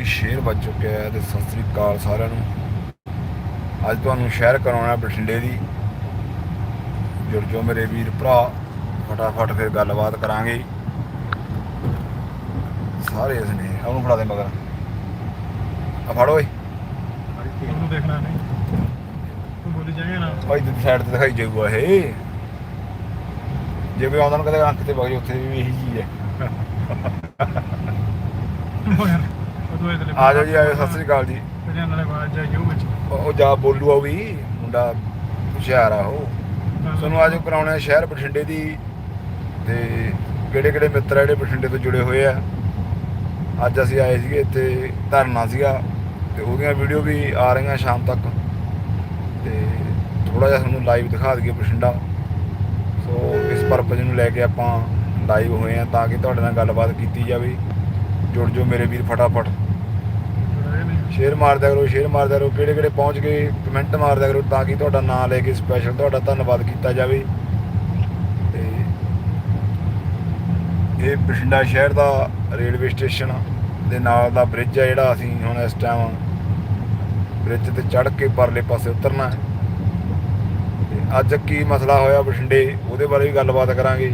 ਵੀ ਸ਼ੇਰ ਵੱਜ ਚੁੱਕਿਆ ਹੈ ਤੇ ਸਤਿ ਸ੍ਰੀ ਅਕਾਲ ਸਾਰਿਆਂ ਨੂੰ। ਅੱਜ ਤੁਹਾਨੂੰ ਸ਼ਹਿਰ ਕਰਾਉਣਾ ਬਠਿੰਡੇ ਦੀ। ਜੁੜ ਜੋ ਮੇਰੇ ਵੀਰ ਭਰਾ ਫਟਾਫਟ ਫਿਰ ਗੱਲਬਾਤ ਕਰਾਂਗੇ। ਸਾਰੇ ਇਸ ਨੇ ਉਹਨੂੰ ਫੜਾ ਦੇ ਮਗਰ। ਆ ਫੜ ਓਏ। ਉਹਨੂੰ ਦੇਖਣਾ ਨਹੀਂ। ਤੂੰ ਬੋਲੀ ਜਾਏਗਾ ਨਾ। ਭਾਈ ਦੀ ਸਾਈਡ ਤੇ ਦਿਖਾਈ ਜਾਊਗਾ ਇਹ। ਜੇ ਕੋਈ ਆਉਂਦਾ ਨੂੰ ਕਦੇ ਅੰਕ ਤੇ ਵਗ ਜਾ ਉੱਥੇ ਵੀ ਇਹੀ ਚੀਜ਼ ਹੈ। ਉਹ ਆ ਜਾਓ ਜੀ ਆਇਓ ਸਤਿ ਸ੍ਰੀ ਅਕਾਲ ਜੀ। ਤੇਰੇ ਨਾਲੇ ਬਾਅਦ ਜਾਈਓ ਵਿੱਚ। ਉਹ ਜਾ ਬੋਲੂ ਆ ਉਹ ਵੀ ਮੁੰਡਾ ਹੁਸ਼ਿਆਰ ਆ ਉਹ। ਤੁਹਾਨੂੰ ਅੱਜ ਕਰਾਉਣਾ ਹੈ ਸ਼ਹਿਰ ਬਠਿੰਡੇ ਦੀ ਤੇ ਕਿਹੜੇ ਕਿਹੜੇ ਮਿੱਤਰ ਆ ਜਿਹੜੇ ਬਠਿੰਡੇ ਤੋਂ ਜੁੜੇ ਹੋਏ ਆ। ਅੱਜ ਅਸੀਂ ਆਏ ਸੀਗੇ ਇੱਥੇ ਧਰਨਾ ਸੀਗਾ ਤੇ ਉਹਦੀਆਂ ਵੀਡੀਓ ਵੀ ਆ ਰਹੀਆਂ ਸ਼ਾਮ ਤੱਕ। ਤੇ ਥੋੜਾ ਜਿਹਾ ਤੁਹਾਨੂੰ ਲਾਈਵ ਦਿਖਾ ਦਈਏ ਬਠਿੰਡਾ। ਸੋ ਇਸ ਪਰਪਸ ਨੂੰ ਲੈ ਕੇ ਆਪਾਂ ਲਾਈਵ ਹੋਏ ਆ ਤਾਂ ਕਿ ਤੁਹਾਡੇ ਨਾਲ ਗੱਲਬਾਤ ਕੀਤੀ ਜਾਵੇ। ਜੁੜ ਜੋ ਮੇਰੇ ਵੀਰ ਫਟਾਫਟ। ਸ਼ੇਅਰ ਮਾਰਦਾ ਕਰੋ, ਸ਼ੇਅਰ ਮਾਰਦਾ ਕਰੋ, ਕਿਹੜੇ ਕਿਹੜੇ ਪਹੁੰਚ ਗਏ ਕਮੈਂਟ ਮਾਰਦਾ ਕਰੋ ਤਾਂ ਕਿ ਤੁਹਾਡਾ ਨਾਮ ਲੈ ਕੇ ਸਪੈਸ਼ਲ ਤੁਹਾਡਾ ਧੰਨਵਾਦ ਕੀਤਾ ਜਾਵੇ। ਤੇ ਇਹ ਬਠਿੰਡਾ ਸ਼ਹਿਰ ਦਾ ਰੇਲਵੇ ਸਟੇਸ਼ਨ ਦੇ ਨਾਲ ਦਾ ਬ੍ਰਿਜ ਹੈ ਜਿਹੜਾ ਅਸੀਂ ਹੁਣ ਇਸ ਟਾਈਮ ਬ੍ਰਿਜ ਤੇ ਚੜ੍ਹ ਕੇ ਪਰਲੇ ਪਾਸੇ ਉਤਰਨਾ ਹੈ। ਅੱਜ ਕੀ ਮਸਲਾ ਹੋਇਆ ਬਠਿੰਡੇ, ਉਹਦੇ ਬਾਰੇ ਵੀ ਗੱਲਬਾਤ ਕਰਾਂਗੇ।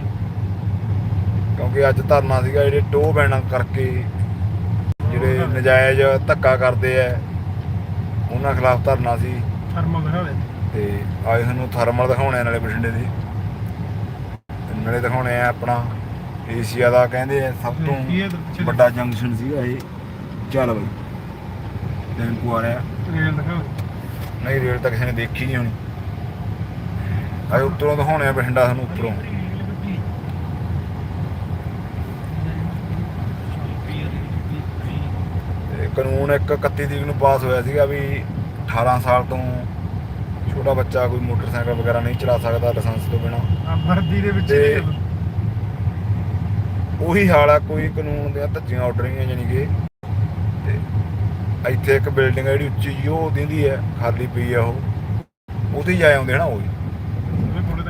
ਕਿਉਂਕਿ ਅੱਜ ਧਰਨਾ ਸੀਗਾ, ਜਿਹੜੇ ਟੋ ਬੈਣਾ ਕਰਕੇ ਜਿਹੜੇ ਨਜਾਇਜ਼ ਧੱਕਾ ਕਰਦੇ ਆ ਉਹਨਾਂ ਖਿਲਾਫ ਧਰਨਾ ਸੀ। ਥਰਮਲ ਦਿਖਾ ਦੇ ਤੇ ਆਏ ਸਾਨੂੰ ਥਰਮਲ ਦਿਖਾਉਣੇ ਨਾਲੇ ਬਠਿੰਡੇ ਦੇ। ਤੇ ਨਾਲੇ ਦਿਖਾਉਣੇ ਆ ਆਪਣਾ ਏਸ਼ੀਆ ਦਾ ਕਹਿੰਦੇ ਆ ਸਭ ਤੋਂ ਕੀ ਵੱਡਾ ਜੰਕਸ਼ਨ ਸੀਗਾ ਇਹ ਚੱਲ ਬਈ ਟੈਂਪੂ ਆ ਰਿਹਾ ਰੇਲ ਨਹੀਂ ਰੇਲ ਤਾਂ ਕਿਸੇ ਨੇ ਦੇਖੀ ਨਹੀਂ ਹੋਣੀ। ਆਏ ਉੱਤਰੋਂ ਦਿਖਾਉਣੇ ਆ ਬਠਿੰਡਾ ਸਾਨੂੰ ਉੱਪਰੋਂ ਕਾਨੂੰਨ ਇੱਕ 31 ਤਰੀਕ ਨੂੰ ਪਾਸ ਹੋਇਆ ਸੀਗਾ ਵੀ 18 ਸਾਲ ਤੋਂ ਛੋਟਾ ਬੱਚਾ ਕੋਈ ਮੋਟਰਸਾਈਕਲ ਵਗੈਰਾ ਨਹੀਂ ਚਲਾ ਸਕਦਾ ਲਾਇਸੈਂਸ ਤੋਂ ਬਿਨਾ। ਵਰਦੀ ਦੇ ਵਿੱਚ ਤੇ ਉਹੀ ਹਾਲ ਆ ਕੋਈ ਕਾਨੂੰਨ ਦੀਆਂ ਧੱਜੀਆਂ ਉੱਡ ਰਹੀਆਂ ਜਾਨੀ ਕਿ। ਤੇ ਇੱਥੇ ਇੱਕ ਬਿਲਡਿੰਗ ਆ ਜਿਹੜੀ ਉੱਚੀ ਜਿਹੀ ਉਹ ਦਿੰਦੀ ਹੈ ਖਾਲੀ ਪਈ ਆ ਉਹ। ਉਹਦੇ ਹੀ ਜਾ ਆਉਂਦੇ ਹਨਾ ਉਹ ਕੋਲੇ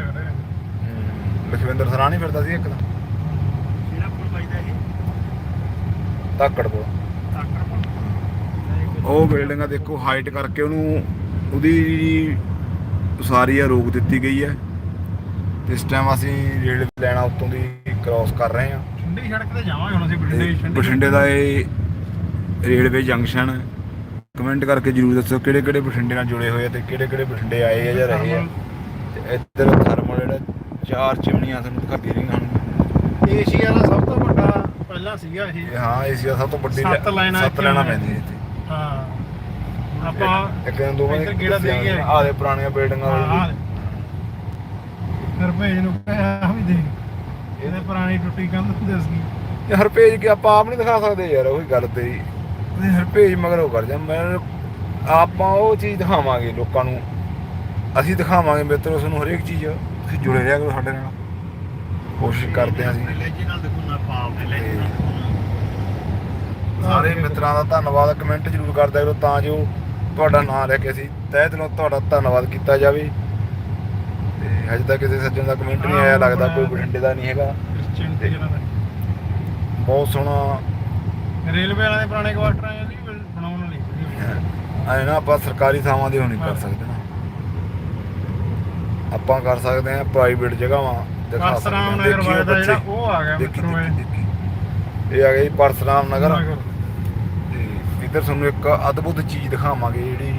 ਲਖਵਿੰਦਰ ਸਰਾਂ ਨਹੀਂ ਫਿਰਦਾ ਸੀ ਇੱਕ ਤਾਂ। ਕਿਹੜਾ ਪੁਲ ਵੱਜਦਾ ਇਹ? ਧਾਕੜ ਕੋਲ ਤਾਕੜ ਉਹ ਬਿਲਡਿੰਗ ਆ ਦੇਖੋ ਹਾਈਟ ਕਰਕੇ ਉਹਨੂੰ ਉਹਦੀ ਉਸਾਰੀ ਆ ਰੋਕ ਦਿੱਤੀ ਗਈ ਹੈ। ਇਸ ਟਾਈਮ ਅਸੀਂ ਰੇਲਵੇ ਲਾਈਨਾਂ ਉੱਤੋਂ ਦੀ ਕ੍ਰਾਸ ਕਰ ਰਹੇ ਹਾਂ। ਠੰਡੀ ਸੜਕ ਤੇ ਜਾਵਾਂਗੇ ਹੁਣ ਅਸੀਂ ਬਠਿੰਡੇ ਬਠਿੰਡੇ ਦਾ ਇਹ ਰੇਲਵੇ ਜੰਕਸ਼ਨ ਹੈ ਕਮੈਂਟ ਕਰਕੇ ਜਰੂਰ ਦੱਸੋ ਕਿਹੜੇ ਕਿਹੜੇ ਬਠਿੰਡੇ ਨਾਲ ਜੁੜੇ ਹੋਏ ਆ ਤੇ ਕਿਹੜੇ ਕਿਹੜੇ ਬਠਿੰਡੇ ਆਏ ਆ ਜਾਂ ਰਹੇ ਆ। ਤੇ ਇੱਧਰ ਥਰਮਲ ਜਿਹੜਾ ਚਾਰ ਚਿਮਨੀਆਂ ਤੁਹਾਨੂੰ ਦਿਖਾਈ ਰਹੀਆਂ ਹਨ। ਏਸ਼ੀਆ ਦਾ ਸਭ ਤੋਂ ਵੱਡਾ ਪਹਿਲਾਂ ਸੀਗਾ ਇਹ। ਹਾਂ ਏਸ਼ੀਆ ਸਭ ਤੋਂ ਵੱਡੀ ਸੱਤ ਲਾਈਨਾਂ। ਪੈਂਦੀਆਂ ਇੱਥੇ। ਹਾਂ। ਆਪਾਂ ਇੱਕ ਦਿਨ ਦੋਵੇਂ ਇੱਧਰ ਗੇੜਾ ਦੇ ਗਏ। ਆ ਦੇ ਪੁਰਾਣੀਆਂ ਬਿਲਡਿੰਗਾਂ ਵਾਲੀ ਫਿਰ ਭੇਜ ਨੂੰ ਕਹਿਆ ਵੀ ਦੇ ਇਹਦੇ ਪੁਰਾਣੀ ਟੁੱਟੀ ਕੰਧ ਦੱਸ ਗਈ ਇਹ ਹਰ ਪੇਜ ਕਿ ਆਪਾਂ ਆਪ ਨਹੀਂ ਦਿਖਾ ਸਕਦੇ ਯਾਰ ਉਹੀ ਗੱਲ ਤੇਰੀ। ਤੁਸੀਂ ਹਰ ਪੇਜ ਮਗਰ ਉਹ ਕਰ ਜਾ ਮੈਂ ਆਪਾਂ ਉਹ ਚੀਜ਼ ਦਿਖਾਵਾਂਗੇ ਲੋਕਾਂ ਨੂੰ। ਅਸੀਂ ਦਿਖਾਵਾਂਗੇ ਮਿੱਤਰੋ ਤੁਹਾਨੂੰ ਹਰੇਕ ਚੀਜ਼। ਤੁਸੀਂ ਜੁੜੇ ਰਿਹਾ ਕਰੋ ਸਾਡੇ ਨਾਲ। ਕੋਸ਼ਿਸ਼ ਕਰਦੇ ਹਾਂ ਅਸੀਂ। ਲੈਜੀਨਲ ਦੇਖੋ ਨਾ ਪਾਪ ਦੇ ਸਾਰੇ ਮਿੱਤਰਾਂ ਦਾ ਧੰਨਵਾਦ। ਕਮੈਂਟ ਜ਼ਰੂਰ ਕਰਦਿਆ ਕਰੋ ਤਾਂ ਜੋ ਤੁਹਾਡਾ ਨਾਮ ਲੈ ਕੇ ਅਸੀਂ ਤਹਿ ਦਿਲੋਂ ਤੁਹਾਡਾ ਧੰਨਵਾਦ ਕੀਤਾ ਜਾਵੇ। ਤੇ ਹਜੇ ਤੱਕ ਕਿਸੇ ਸੱਜਣ ਦਾ ਕਮੈਂਟ ਨਹੀਂ ਆਇਆ ਲੱਗਦਾ ਕੋਈ ਬਠਿੰਡੇ ਦਾ ਨਹੀਂ ਹੈਗਾ। ਬਹੁਤ ਸੋਹਣਾ। ਰੇਲਵੇ ਵਾਲਿਆਂ ਦੇ ਪੁਰਾਣੇ ਕੁਆਟਰਾਂ ਆ ਜੀ ਬਣਾਉਣ ਵਾਲੀ। ਐ ਨਾ ਆਪਾਂ ਸਰਕਾਰੀ ਥਾਵਾਂ ਦੀ ਹੋਣੀ ਕਰ ਸਕਦੇ ਨਾ। ਆਪਾਂ ਕਰ ਸਕਦੇ ਆ ਪ੍ਰਾਈਵੇਟ ਜਗ੍ਹਾਵਾਂ ਦਿਖਾ ਸਕਦੇ ਬੱਚੇ। ਉਹ ਆ ਗਿਆ ਮਿੱਤਰੋ। ਇਹ ਆ ਗਿਆ ਜੀ ਪਰਸਰਾਮ ਨਗਰ। ਇੱਧਰ ਤੁਹਾਨੂੰ ਇੱਕ ਅਦਭੁਤ ਚੀਜ਼ ਦਿਖਾਵਾਂਗੇ ਜਿਹੜੀ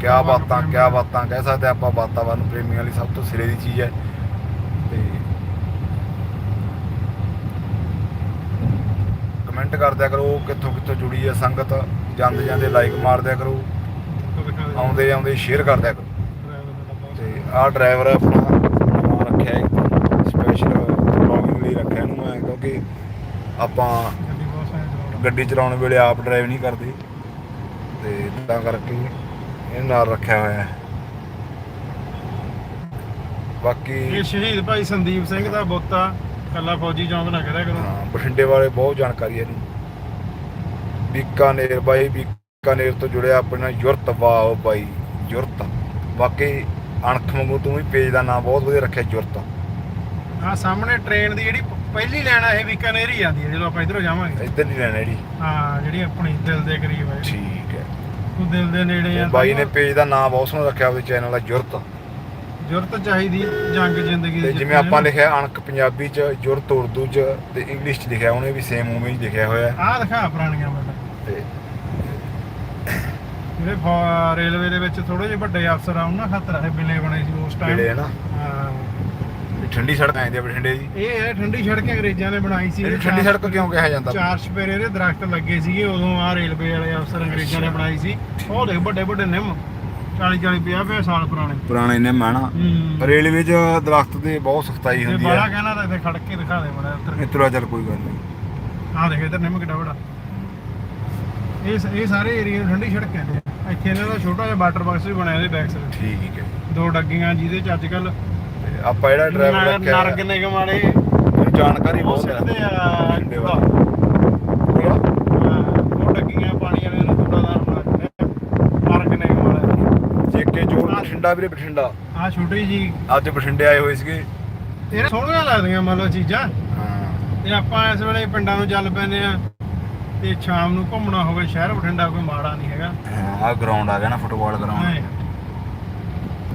ਕਿਆ ਬਾਤਾਂ। ਕਿਆ ਬਾਤਾਂ ਕਹਿ ਸਕਦੇ ਆਪਾਂ ਵਾਤਾਵਰਨ ਪ੍ਰੇਮੀਆਂ ਲਈ ਸਭ ਤੋਂ ਸਿਰੇ ਦੀ ਚੀਜ਼ ਹੈ ਤੇ ਕਮੈਂਟ ਕਰਦਿਆ ਕਰੋ ਕਿੱਥੋਂ ਕਿੱਥੋਂ ਜੁੜੀ ਹੈ ਸੰਗਤ ਜਾਂਦੇ ਜਾਂਦੇ ਲਾਈਕ ਮਾਰਦਿਆ ਕਰੋ। ਆਉਂਦੇ ਆਉਂਦੇ ਸ਼ੇਅਰ ਕਰਦਿਆ ਕਰੋ ਤੇ ਆਹ ਡਰਾਈਵਰ ਆਪਣਾ ਰੱਖਿਆ ਹੈ ਸਪੈਸ਼ਲ ਵਲੌਗਿੰਗ ਲਈ ਰੱਖਿਆ ਇਹਨੂੰ ਮੈਂ ਕਿਉਂਕਿ ਆਪਾਂ ਗੱਡੀ ਚਲਾਉਣ ਵੇਲੇ ਆਪ ਡਰਾਈਵ ਨਹੀਂ ਕਰਦੇ। ਤੇ ਤਾਂ ਕਰਕੇ ਇਹ ਨਾਲ ਰੱਖਿਆ ਹੋਇਆ ਹੈ। ਬਾਕੀ ਇਹ ਸ਼ਹੀਦ ਭਾਈ ਸੰਦੀਪ ਸਿੰਘ ਦਾ ਬੋਤਾ ਕੱਲਾ ਫੌਜੀ ਚੌਂਕ ਨਾ ਕਰਿਆ ਕਰੋ। ਹਾਂ, ਬਠਿੰਡੇ ਬਾਰੇ ਬਹੁਤ ਜਾਣਕਾਰੀ ਹੈ ਇਹਨੂੰ। ਬੀਕਾਨੇਰ ਬਾਈ ਬੀਕਾਨੇਰ ਤੋਂ ਜੁੜਿਆ ਆਪਣਾ ਯੁਰਤ। ਵਾਓ ਬਾਈ ਯੁਰਤ। ਬਾਕੀ ਅਣਖ ਵਾਂਗੂ ਤੂੰ ਵੀ ਪੇਜ ਦਾ ਨਾਮ ਬਹੁਤ ਵਧੀਆ ਰੱਖਿਆ ਯੁਰਤ। ਆ ਸਾਹਮਣੇ ਟ੍ਰੇਨ ਦੀ ਜਿਹੜੀ ਪਹਿਲੀ ਲੈਣਾ ਇਹ ਬੀਕਾਨੇਰ ਹੀ ਜਾਂਦੀ ਹੈ ਜਦੋਂ ਆਪਾਂ ਇਧਰੋਂ ਜਾਵਾਂਗੇ। ਇੱਧਰ ਨਹੀਂ ਲੈਣਾ ਜਿਹੜੀ ਹਾਂ ਜਿਹੜੀ ਆਪਣੀ ਦਿਲ ਦੇ ਕਰੀਬ ਹੈ। ਠੀਕ ਹੈ। ਤੂੰ ਦਿਲ ਦੇ ਨੇੜੇ ਆ ਬਾਈ ਨੇ ਪੇਜ ਦਾ ਨਾਮ ਬਹੁਤ ਸੋਹਣਾ ਰੱਖਿਆ ਉਹਦੇ ਚੈਨਲ ਦਾ ਜੁਰਤ। ਜ਼ਰੂਰਤ ਚਾਹੀਦੀ ਜੰਗ ਜ਼ਿੰਦਗੀ ਤੇ ਦੀ ਜਿਵੇਂ ਆਪਾਂ ਲਿਖਿਆ ਅਣਖ ਪੰਜਾਬੀ ਚ ਜੁਰਤ ਉਰਦੂ ਚ ਤੇ ਇੰਗਲਿਸ਼ ਚ ਲਿਖਿਆ ਉਹਨੇ ਵੀ ਸੇਮ ਉਵੇਂ ਹੀ ਲਿਖਿਆ ਹੋਇਆ। ਆਹ ਦਿਖਾ ਪੁਰਾਣੀਆਂ ਮੈਨੂੰ। ਤੇ ਜਿਹੜੇ ਫੌ- ਰੇਲਵੇ ਦੇ ਵਿੱਚ ਥੋੜੇ ਜਿਹੇ ਵੱਡੇ ਅਫਸਰ ਆ ਉਹਨਾਂ ਖਾਤਰ ਇਹ ਬਿੱਲੇ ਬਣੇ ਸੀ ਉਸ ਟਾਈਮ ਹੈ ਨਾ। ਹਾਂ। ਠੰਡੀ ਸੜਕ ਆਂਦੀ ਆ ਬਠਿੰਡੇ ਦੀ ਇਹ ਹੈ ਠੰਡੀ ਸੜਕ ਅੰਗਰੇਜ਼ਾਂ ਨੇ ਬਣਾਈ ਸੀ। ਇਹਨੂੰ ਠੰਡੀ ਸੜਕ ਕਿਉਂ ਕਿਹਾ ਜਾਂਦਾ? ਚਾਰ ਸਪੇਰੇ ਦੇ ਦਰਖਤ ਲੱਗੇ ਸੀਗੇ ਉਦੋਂ ਆ ਰੇਲਵੇ ਵਾਲੇ ਅਫਸਰ ਅੰਗਰੇਜ਼ਾਂ ਨੇ ਬਣਾਈ ਸੀ। ਉਹ ਦੇਖ ਵੱਡੇ ਵੱਡੇ ਨਿੰਮ 40 40 50 50 ਸਾਲ ਪੁਰਾਣੇ। ਪੁਰਾਣੇ ਨੇ। ਮਾਣਾ ਰੇਲਵੇ 'ਚ ਦਰਖਤ ਦੀ ਬਹੁਤ ਸਖਤਾਈ ਇਹ ਹੁੰਦੀ ਬੜਾ ਕਹਿਣਾ ਤਾਂ ਇੱਥੇ ਖੜ ਕੇ ਦਿਖਾ ਦੇ ਬੜਾ ਉੱਤਰ ਇਹ ਤੁਰਾ ਚੱਲ ਕੋਈ ਗੱਲ ਨਹੀਂ। ਆਹ ਦੇਖ ਇੱਧਰ ਨਿੰਮ ਕਿੱਡਾ ਵੱਡਾ। ਇਹ ਇਹ ਸਾਰੇ ਏਰੀਆ ਨੂੰ ਠੰਡੀ ਸੜਕ ਕਹਿੰਦੇ ਆ ਇੱਥੇ ਇਹਨਾਂ ਦਾ ਛੋਟਾ ਜਿਹਾ ਵਾਟਰ ਬਾਕਸ ਵੀ ਬਣਿਆ ਇਹਦੇ ਬੈਕ ਸਾਈਡ ਠੀਕ ਹੈ। ਦੋ ਡੱਗੀਆਂ ਜਿਹਦੇ ਚ ਅੱਜ ਕੱਲ ਤੇ ਆਪਾਂ ਜਿਹੜਾ ਡਰਾਈਵਰ ਰੱਖਿਆ ਨਰਗ ਨਿਗਮ ਵਾਲੇ ਇਹਨੂੰ ਜਾਣਕਾਰੀ ਉਹ ਬਹੁਤ ਹੈ। ਆ ਬਠਿੰਡੇ ਕੂੜਾ। ਵਾਲੇ। ਹਾਂ, ਉਹ ਡੱਗੀਆਂ ਪਾਣੀ ਵਾਲੇ ਨੂੰ ਥੋੜਾ ਦਾ ਨਰਗ ਨਿਗਮ ਵਾਲੇ। ਜੇਕੇ ਜੋੜ ਬਠਿੰਡਾ ਵੀਰੇ ਬਠਿੰਡਾ। ਆ ਛੋਟੀ ਜੀ। ਅੱਜ ਬਠਿੰਡੇ ਆਏ ਹੋਏ ਸੀਗੇ। ਇਹ ਸੋਹਣੀਆਂ ਲੱਗਦੀਆਂ ਮੰਨ ਲਓ ਚੀਜ਼ਾਂ। ਹਾਂ। ਤੇ ਆਪਾਂ ਇਸ ਵੇਲੇ ਪਿੰਡਾਂ ਨੂੰ ਚੱਲ ਪੈਨੇ ਆ ਤੇ ਸ਼ਾਮ ਨੂੰ ਘੁੰਮਣਾ ਹੋਵੇ ਸ਼ਹਿਰ ਬਠਿੰਡਾ ਕੋਈ ਮਾੜਾ ਨਹੀਂ ਹੈਗਾ। ਆ ਗਰਾਊਂਡ ਆ ਗਿਆ ਨਾ ਫੁੱਟਬਾਲ ਗਰਾਊਂਡ।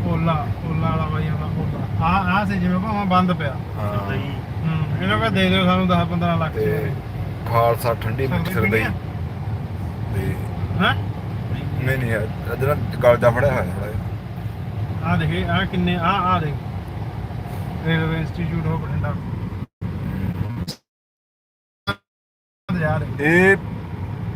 ਓਲਾ ਓਲਾ ਵਾਲਾ ਬਾਈ ਆਉਂਦਾ ਓਲਾ ਆ ਆ ਸੀ ਜਿਵੇਂ ਭਾਵੇਂ ਬੰਦ ਪਿਆ। ਹਾਂ। ਹੂੰ ਇਹਨਾਂ ਕਹ ਦੇ ਦਿਓ ਸਾਨੂੰ 10 15 ਲੱਖ ਤੇ ਖਾਲਸਾ ਠੰਡੀ ਮਿੱਠੀ ਸਰਦਈ ਤੇ ਹਾਂ? ਨਹੀਂ ਨਹੀਂ ਅਦਰ ਗਲ ਜਾ ਫੜਿਆ ਹੋਇਆ ਥੋੜਾ ਆ ਦੇਖੇ ਆ ਕਿੰਨੇ ਆ ਆ ਦੇਖ। ਰੇਲਵੇ ਇੰਸਟੀਚਿਊਟ ਹੋ ਬਠਿੰਡਾ। ਯਾਰ ਇਹ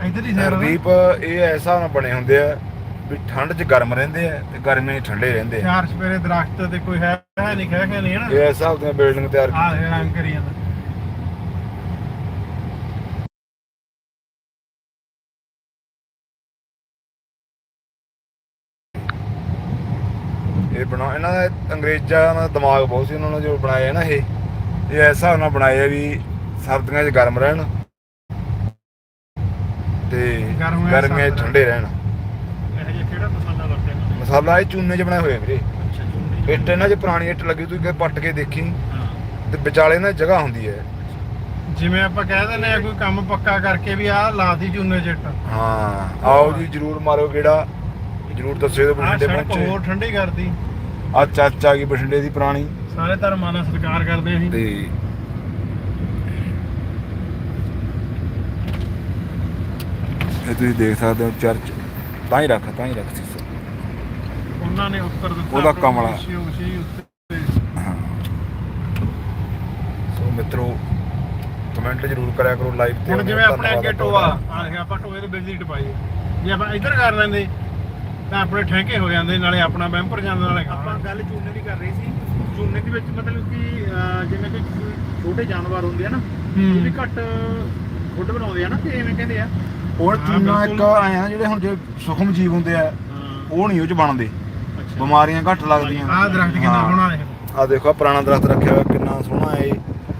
ਇਧਰ ਹੀ ਸਾਈਡ ਹਰਦੀਪ ਇਹ ਐਸਾ ਨਾ ਬਣੇ ਹੁੰਦੇ ਆ। ਵੀ ਠੰਡ 'ਚ ਗਰਮ ਰਹਿੰਦੇ ਆ ਤੇ ਗਰਮੀਆਂ 'ਚ ਠੰਡੇ ਰਹਿੰਦੇ ਆ। ਚਾਰ ਸਪੇਰੇ ਦਰਖਤ ਤੇ ਕੋਈ ਹੈ ਹੈ ਨਹੀਂ ਖੈ ਖੈ ਨਹੀਂ ਇਹ ਨਾ? ਇਸ ਹਿਸਾਬ ਦੀਆਂ ਬਿਲਡਿੰਗ ਤਿਆਰ ਆ ਕੀਤੀਆਂ ਰੰਗ ਕਰੀ ਜਾਂਦਾ। ਇਹ ਬਣਾ ਇਹਨਾਂ ਦਾ ਅੰਗਰੇਜ਼ਾਂ ਦਾ ਦਿਮਾਗ ਬਹੁਤ ਸੀ ਉਹਨਾਂ ਨੇ ਜੋ ਬਣਾਇਆ ਨਾ ਇਹ। ਇਹ ਐਸਾ ਨਾਲ ਬਣਾਇਆ ਵੀ ਸਰਦੀਆਂ 'ਚ ਗਰਮ ਰਹਿਣ ਤੇ ਗਰਮੀਆਂ 'ਚ ਠੰਡੇ ਰਹਿਣ ਇਹ ਜਿਹਾ ਕਿਹੜਾ ਮਸਾਲਾ ਵਰਤਿਆ ਨਾ ਮਸਾਲਾ ਇਹ ਚੂਨੇ 'ਚ ਬਣਾਏ ਹੋਏ ਆ ਵੀਰੇ। ਅੱਛਾ ਚੁੰਨੀ ਇੱਟ ਇਹਨਾਂ 'ਚ ਪੁਰਾਣੀ ਇੱਟ ਲੱਗੀ ਤੂੰ ਕਿ ਪੱਟ ਕੇ ਦੇਖੀ। ਹਾਂ। ਤੇ ਵਿਚਾਲੇ ਨਾ ਜਗ੍ਹਾ ਹੁੰਦੀ ਹੈ। ਜਿਵੇਂ ਆਪਾਂ ਕਹਿ ਦਿੰਦੇ ਆ ਕੋਈ ਕੰਮ ਪੱਕਾ ਕਰਕੇ ਵੀ ਆਹ ਲਾਤੀ ਚੂਨੇ ਚਿੱਟ ਹਾਂ ਆਓ ਜੀ ਜਰੂਰ ਮਾਰੋ ਕਿਹੜਾ ਜਰੂਰ ਦੱਸਿਓ ਤੇ ਆਹ ਬਠਿੰਡੇ ਸੜਕ ਪਹੁੰਚੇ। ਹੋਰ ਠੰਡੀ ਕਰਦੀ। ਆ ਚੱਚ ਆ ਗਈ ਬਠਿੰਡੇ ਦੀ ਪੁਰਾਣੀ। ਸਾਰੇ ਧਰਮਾਂ ਦਾ ਸਤਿਕਾਰ ਕਰਦੇ ਅਸੀਂ ਤੇ ਇਹ ਤੁਸੀਂ ਦੇਖ ਸਕਦੇ ਹੋ ਚਰਚ। ਤਾਂ ਹੀ ਰੱਖ ਤਾਂ ਹੀ ਰੱਖ ਸੀ। ਉਹਨਾਂ ਨੇ ਉੱਤਰ ਦਿੱਤਾ ਉਹਦਾ ਕਮਲਾ। ਉੱਤੇ ਹਾਂ ਸੋ ਮਿੱਤਰੋ ਕਮੈਂਟ ਜਰੂਰ ਕਰਿਆ ਕਰੋ ਲਾਈਵ ਤੇ। ਹੁਣ ਜਿਵੇਂ ਆਪਣੇ ਧੰਨਵਾਦ ਅੱਗੇ ਟੋਆ ਆ ਦੇਖਿਆ ਆਪਾਂ ਟੋਏ ਤੇ ਬਿਜਲੀ ਟਪਾਈ ਜੇ ਆਪਾਂ ਇੱਧਰ ਕਰ ਲੈਂਦੇ ਤਾਂ ਆਪਣੇ ਠੇਕੇ ਹੋ ਜਾਂਦੇ ਨਾਲੇ ਆਪਣਾ ਬੈਂਪਰ ਜਾਂਦਾ ਨਾਲੇ ਆਪਾਂ ਗੱਲ ਚੂਨੇ ਦੀ ਕਰ ਰਹੇ ਸੀ। ਚੂਨੇ ਦੇ ਵਿੱਚ ਮਤਲਬ ਕਿ ਅਹ, ਜਿਵੇਂ ਕਿ ਛੋਟੇ ਜਾਨਵਰ ਹੁੰਦੇ ਆ ਨਾ ਉਹ ਵੀ ਘੱਟ ਫੁੱਟ ਬਣਾਉਂਦੇ ਆ ਨਾ ਤੇ ਐਵੇਂ ਕਹਿੰਦੇ ਆ? ਉਹ ਹਾਂ, ਚੂਨਾ ਇੱਕ ਬਿਲਕੁਲ। ਆਏ ਆ ਜਿਹੜੇ ਹੁਣ ਜੇ ਸੁਖਮ ਜੀਵ ਹੁੰਦੇ ਆ ਉਹ ਨਹੀਂ ਉਹ ਚ ਬਣਦੇ। ਬਿਮਾਰੀਆਂ ਘੱਟ ਲੱਗਦੀਆਂ। ਆਹ ਦਰਖਤ ਕਿੰਨਾ ਹਾਂ। ਸੋਹਣਾ ਹੈ ਆ ਦੇਖੋ ਆਹ ਪੁਰਾਣਾ ਦਰਖਤ ਰੱਖਿਆ ਹੋਇਆ ਕਿੰਨਾ ਸੋਹਣਾ ਹੈ ਇਹ।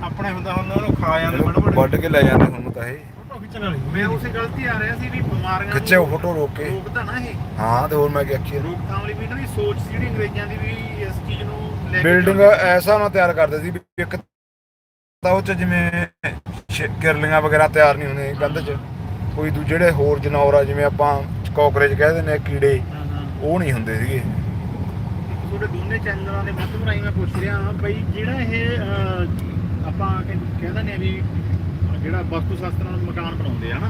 ਆਪਣੇ ਹੁੰਦਾ ਹੁੰਦਾ ਉਹਨੂੰ ਖਾ ਜਾਂਦੇ ਬੜ ਇਹਨੂੰ ਬੜ ਵੱਢ ਕੇ ਲੈ ਜਾਂਦੇ ਹੁਣ ਤਾਂ ਇਹ। ਫੋਟੋ ਖਿੱਚਣ ਵਾਲੀ। ਮੈਂ ਉਸੇ ਗਲਤੀ ਆ ਰਿਹਾ ਸੀ ਵੀ ਬਿਮਾਰੀਆਂ ਨੂੰ ਖਿੱਚੇ ਫੋਟੋ ਰੋਕ ਕੇ। ਰੋਕਦਾ ਨਾ ਇਹ। ਹਾਂ ਤੇ ਹੋਰ ਮੈਂ ਕੀ ਆਖੀ ਰੋਕਥਾਮ ਲਈ ਵੀ ਇਹਨਾਂ ਦੀ ਸੋਚ ਸੀ ਜਿਹੜੀ ਅੰਗਰੇਜ਼ਾਂ ਦੀ ਵੀ ਇਸ ਚੀਜ਼ ਨੂੰ ਲੈ ਕੇ ਬਿਲਡਿੰਗ ਚੱਲਦੇ। ਐਸਾ ਨਾ ਤਿਆਰ ਕਰਦੇ ਸੀ ਵੀ ਇੱਕ ਤਾਂ ਉਹ ਚ ਜਿਵੇਂ ਛ- ਕਿਰਲੀਆਂ ਵਗੈਰਾ ਤਿਆਰ ਨਹੀਂ ਹੁੰਦੇ ਕੰਧ ਚ। ਕੋਈ ਦੂ ਜਿਹੜੇ ਹੋਰ ਜਨੌਰ ਆ ਜਿਵੇਂ ਆਪਾਂ ਕਾਕਰੋਚ ਕਹਿ ਦਿੰਦੇ ਆ ਕੀੜੇ ਉਹ ਨਹੀਂ ਹੁੰਦੇ ਸੀਗੇ। ਤੁਹਾਡੇ ਦੋਨੇ ਚੈਨਲਾਂ ਦੇ ਮਾਧਿਅਮ ਰਾਹੀਂ ਮੈਂ ਪੁੱਛ ਰਿਹਾ ਹਾਂ ਬਈ ਜਿਹੜਾ ਇਹ ਅਹ, ਆਪਾਂ ਕਹਿ ਕਹਿ ਦਿੰਦੇ ਆ ਵੀ ਜਿਹੜਾ ਵਸਤੂ ਸ਼ਾਸਤਰ ਨਾਲ ਮਕਾਨ ਬਣਾਉਂਦੇ ਆ ਨਾ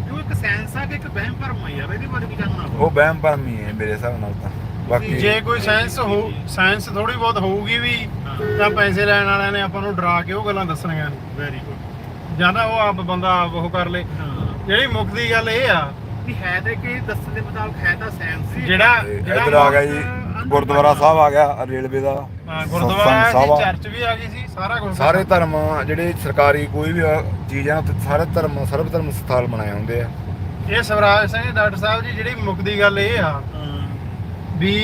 ਇਹ ਉਹ ਇੱਕ ਸਾਇੰਸ ਆ ਕਿ ਇੱਕ ਵਹਿਮ ਭਰਮ ਆ ਯਾਰ ਇਹਦੇ ਬਾਰੇ ਕੀ ਕਰਨਾ ਉਹ ਵਹਿਮ ਭਰਮੀ ਹੈ ਮੇਰੇ ਹਿਸਾਬ ਨਾਲ ਤਾਂ। ਬਾਕੀ ਜੇ ਕੋਈ ਸਾਇੰਸ ਹੋ ਸਾਇੰਸ ਥੋੜੀ ਬਹੁਤ ਹੋਊਗੀ ਵੀ ਤਾਂ ਪੈਸੇ ਲੈਣ ਵਾਲਿਆਂ ਨੇ ਆਪਾਂ ਨੂੰ ਡਰਾ ਕੇ ਉਹ ਗੱਲਾਂ ਦੱਸਣੀਆਂ ਨੇ। ਵੈਰੀ ਗੁੱਡ ਜਾਂ ਤਾਂ ਉਹ ਆਪ ਬੰਦਾ ਆਪ ਉਹ ਕਰ ਲੇ। ਹਾਂ। ਜਿਹੜੀ ਮੁੱਕਦੀ ਗੱਲ ਇਹ ਆ ਵੀ ਹੈ ਤੇ ਕਿ ਦੱਸਣ ਦੇ ਮੁਤਾਬਕ ਹੈ ਤਾਂ ਸਾਇੰਸ ਹੀ ਜਿਹੜਾ ਜਿਹੜਾ ਇੱਧਰ ਆ ਗਿਆ ਜੀ। ਗੁਰਦੁਆਰਾ ਸਾਹਿਬ ਆ ਗਿਆ ਰੇਲਵੇ ਦਾ ਹਾਂ, ਸਤਸੰਗ ਗੁਰਦੁਆਰਾ ਚਰਚ ਵੀ ਆ ਗਈ ਸੀ ਸਾਰਾ ਕੁਝ ਸਾਰੇ ਧਰਮ ਜਿਹੜੇ ਸਰਕਾਰੀ ਕੋਈ ਵੀ ਚੀਜ਼ ਉੱਥੇ ਸਾਰੇ ਧਰਮ ਸਰਬ ਧਰਮ ਸਥਾਲ ਬਣਾਏ ਹੁੰਦੇ ਆ। ਇਹ ਸਵਰਾਜ ਸਿੰਘ ਡਾਕਟਰ ਸਾਹਿਬ ਜੀ ਜਿਹੜੀ ਮੁੱਕਦੀ ਗੱਲ ਇਹ ਆ ਵੀ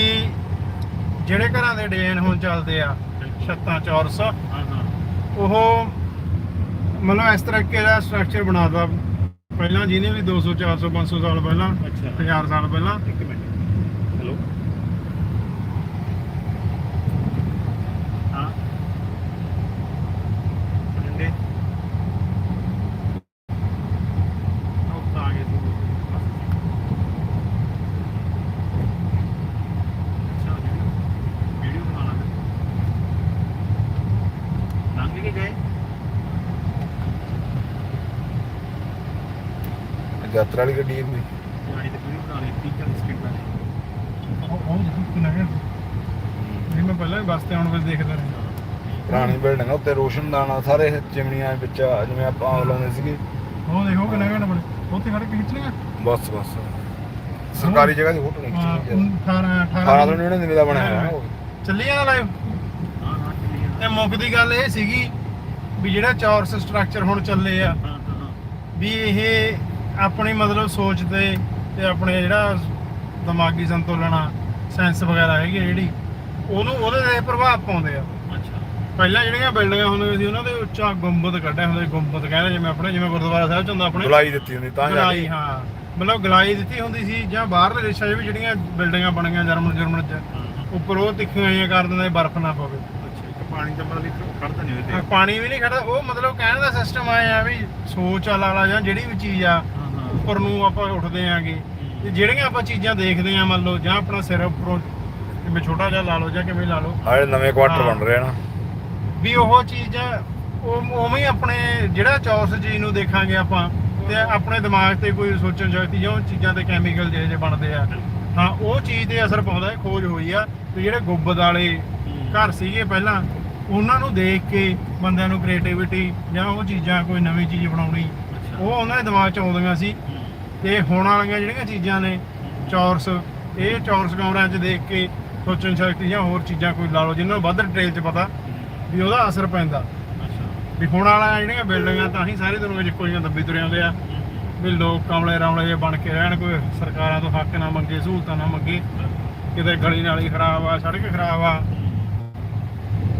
ਜਿਹੜੇ ਘਰਾਂ ਦੇ ਡਿਜ਼ਾਈਨ ਹੁਣ ਚੱਲਦੇ ਆ ਛੱਤਾਂ ਚੌਰਸ ਹਾਂ ਹਾਂ ਉਹ ਮਤਲਬ ਇਸ ਤਰੀਕੇ ਦਾ ਸਟਰਕਚਰ ਬਣਾਦਾ ਪਹਿਲਾਂ ਜਿਹਨੇ ਵੀ 200 400 500 ਸਾਲ ਪਹਿਲਾਂ ਅੱਛਾ। 1000 ਸਾਲ ਪਹਿਲਾਂ ਇੱਕ ਮਿੰਟ ਹੈਲੋ ਹਾਂ ਬਠਿੰਡੇ ਯਾਤਰਾ ਵਾਲੀ ਗੱਡੀ ਹੈ ਕੋਈ ਪੁਰਾਣੀ ਤੇ ਪੂਰੀ ਬਣਾ ਲਈ 30 40 ਸਕਿੰਟਾਂ ਦੀ ਉਹ ਕਿੰਨਾ ਹੈ। ਇਹ ਮੈਂ ਪਹਿਲਾਂ ਵੀ ਬੱਸ ਤੇ ਆਉਣ ਵੇਲੇ ਦੇਖਦਾ ਰਿਹਾ ਪੁਰਾਣੀ ਬਿਲਡਿੰਗ ਆ ਉੱਤੇ ਰੋਸ਼ਨਦਾਨ ਸਾਰੇ ਚਿਮਨੀਆਂ ਵਿੱਚ ਜਿਵੇਂ ਆਪਾਂ ਲਾਉਂਦੇ ਸੀਗੇ। ਉਹ ਦੇਖੋ ਕਿੰਨਾ ਘੰਟਾ ਬਣੇ। ਉੱਥੇ ਖੜ ਕੇ ਖਿੱਚਣੀਆਂ ਬਸ ਬਸ। ਸਰਕਾਰੀ ਜਗ੍ਹਾ ਦੀ ਫੋਟੋ ਨਹੀਂ ਹਾਂ ਖਿੱਚਣੀ 18 18 18 ਤੋਂ 99 ਦਾ ਬਣਿਆ ਹੋਇਆ ਉਹ। ਚੱਲੀ ਜਾਂਦਾ ਲਾਈਵ ਤੇ ਮੁੱਕਦੀ ਗੱਲ ਇਹ ਸੀਗੀ ਵੀ ਜਿਹੜਾ ਚੌਰਸ ਸਟਰਕਚਰ ਹੁਣ ਚੱਲੇ ਆ ਵੀ ਇਹ ਆਪਣੀ ਮਤਲਬ ਸੋਚ ਤੇ ਤੇ ਆਪਣੇ ਜਿਹੜਾ ਦਿਮਾਗੀ ਸੰਤੁਲਨ ਆ ਸੈਂਸ ਵਗੈਰਾ ਹੈਗੀ ਆ ਜਿਹੜੀ ਉਹਨੂੰ ਉਹਦੇ ਤੇ ਪ੍ਰਭਾਵ ਪਾਉਂਦੇ ਆ। ਅੱਛਾ। ਪਹਿਲਾਂ ਜਿਹੜੀਆਂ ਬਿਲਡਿੰਗਾਂ ਹੁੰਦੀਆਂ ਸੀ ਉਹਨਾਂ ਦੇ ਉੱਚਾ ਗੁੰਬਦ ਕੱਢਿਆ ਹੁੰਦਾ ਸੀ ਗੁੰਬਦ ਕਹਿੰਦੇ ਜਿਵੇਂ ਆਪਣੇ ਜਿਵੇਂ ਗੁਰਦੁਆਰਾ ਸਾਹਿਬ ਚ ਹੁੰਦਾ ਆਪਣੇ। ਗੁਲਾਈ ਦਿੱਤੀ ਹੁੰਦੀ ਤਾਂ ਜਾ ਗਲਾਈ ਕੇ ਹਾਂ। ਮਤਲਬ ਗਲਾਈ ਦਿੱਤੀ ਹੁੰਦੀ ਸੀ ਜਾਂ ਬਾਹਰਲੇ ਦੇਸ਼ਾਂ 'ਚ ਵੀ ਜਿਹੜੀਆਂ ਬਿਲਡਿੰਗਾਂ ਬਣੀਆਂ ਜਰਮਨ ਜਰਮਨ 'ਚ ਉੱਪਰ ਉਹ ਤਿੱਖੀਆਂ ਜਿਹੀਆਂ ਕਰ ਦਿੰਦੇ ਬਰਫ਼ ਨਾ ਪਵੇ। ਅੱਛਾ ਇੱਕ ਪਾਣੀ ਦਾ ਮਤਲਬ ਇੱਕ ਖੜਦਾ ਨਹੀਂ ਉਹਦੇ ਹਾਂ, ਤੇ ਪਾਣੀ ਵੀ ਨਹੀਂ ਖੜਦਾ ਉਹ ਮਤਲਬ ਕਹਿਣ ਦਾ ਸਿਸਟਮ ਆਇਆ ਵੀ ਸੋਚ ਵਾਲਾ ਜਾਂ ਜਿਹੜੀ ਵੀ ਚੀਜ਼ ਆ ਉੱਪਰ ਨੂੰ ਆਪਾਂ ਉੱਠਦੇ ਆਂਗੇ। ਤੇ ਜਿਹੜੀਆਂ ਆਪਾਂ ਚੀਜ਼ਾਂ ਦੇਖਦੇ ਆਂ ਮੰਨ ਲਓ ਜਾਂ ਆਪਣਾ ਸਿਰ ਉੱਪਰੋਂ ਕਿਵੇਂ ਛੋਟਾ ਜਿਹਾ ਲਾ ਲਓ ਜਾਂ ਕਿਵੇਂ ਲਾ ਲਓ। ਆਹ ਨਵੇਂ ਕੁਆਟਰ। ਬਣ ਰਹੇ ਨਾ। ਵੀ ਉਹ ਚੀਜ਼ ਉਹ ਉਵੇਂ ਹੀ ਆਪਣੇ ਜਿਹੜਾ ਚੌਰਸ ਚੀਜ਼ ਨੂੰ ਦੇਖਾਂਗੇ ਆਪਾਂ ਤੇ ਆਪਣੇ ਦਿਮਾਗ ਤੇ ਕੋਈ ਸੋਚਣ ਸ਼ਕਤੀ ਜਾਂ ਉਹ ਚੀਜ਼ਾਂ ਤੇ ਕੈਮੀਕਲ ਜਿਹੇ ਜਿਹੇ ਬਣਦੇ ਆ। ਹਾਂ ਉਹ ਚੀਜ਼ ਤੇ ਅਸਰ ਪਾਉਂਦਾ ਹੈ ਖੋਜ ਹੋਈ ਆ। ਤੇ ਜਿਹੜੇ ਗੁੱਬਦ ਵਾਲੇ ਘਰ ਸੀਗੇ ਪਹਿਲਾਂ ਉਹਨਾਂ ਨੂੰ ਦੇਖ ਕੇ ਬੰਦਿਆਂ ਨੂੰ ਕ੍ਰੀਏਟੀਵਿਟੀ ਜਾਂ ਉਹ ਚੀਜ਼ਾਂ ਕੋਈ ਨਵੀਂ ਚੀਜ਼ ਬਣਾਉਣੀ ਉਹ ਉਹਨਾਂ ਦੇ ਦਿਮਾਗ 'ਚ ਆਉਂਦੀਆਂ ਸੀ। ਤੇ ਹੁਣ ਵਾਲੀਆਂ ਜਿਹੜੀਆਂ ਚੀਜ਼ਾਂ ਨੇ ਚੌਰਸ ਇਹ ਚੌਰਸ ਕਮਰਿਆਂ 'ਚ ਦੇਖ ਕੇ ਸੋਚਣ ਸ਼ਕਤੀ ਜਾਂ ਹੋਰ ਚੀਜ਼ਾਂ ਕੋਈ ਲਾ ਲਓ ਜਿਨ੍ਹਾਂ ਨੂੰ ਵੱਧ ਡਿਟੇਲ 'ਚ ਪਤਾ ਵੀ ਉਹਦਾ ਅਸਰ ਪੈਂਦਾ। ਅੱਛਾ। ਵੀ ਹੁਣ ਵਾਲਾ ਜਿਹੜੀਆਂ ਬਿਲਡਿੰਗਾਂ ਤਾਂ ਹੀ ਸਾਰੀ ਦੁਨੀਆ 'ਚ ਇੱਕੋ ਜਿਹੀਆਂ ਦੱਬੀ ਤੁਰੇ ਆਉਂਦੇ ਆ। ਵੀ ਲੋਕ ਕਮਲੇ ਰਾਮਲੇ ਜਿਹੇ ਬਣ ਕੇ ਰਹਿਣ ਕੋਈ ਸਰਕਾਰਾਂ ਤੋਂ ਹੱਕ ਨਾ ਮੰਗੇ ਸਹੂਲਤਾਂ ਨਾ ਮੰਗੇ। ਕਿਤੇ ਗਲੀ ਨਾਲੀ ਖਰਾਬ ਆ ਸੜਕ ਖਰਾਬ ਆ।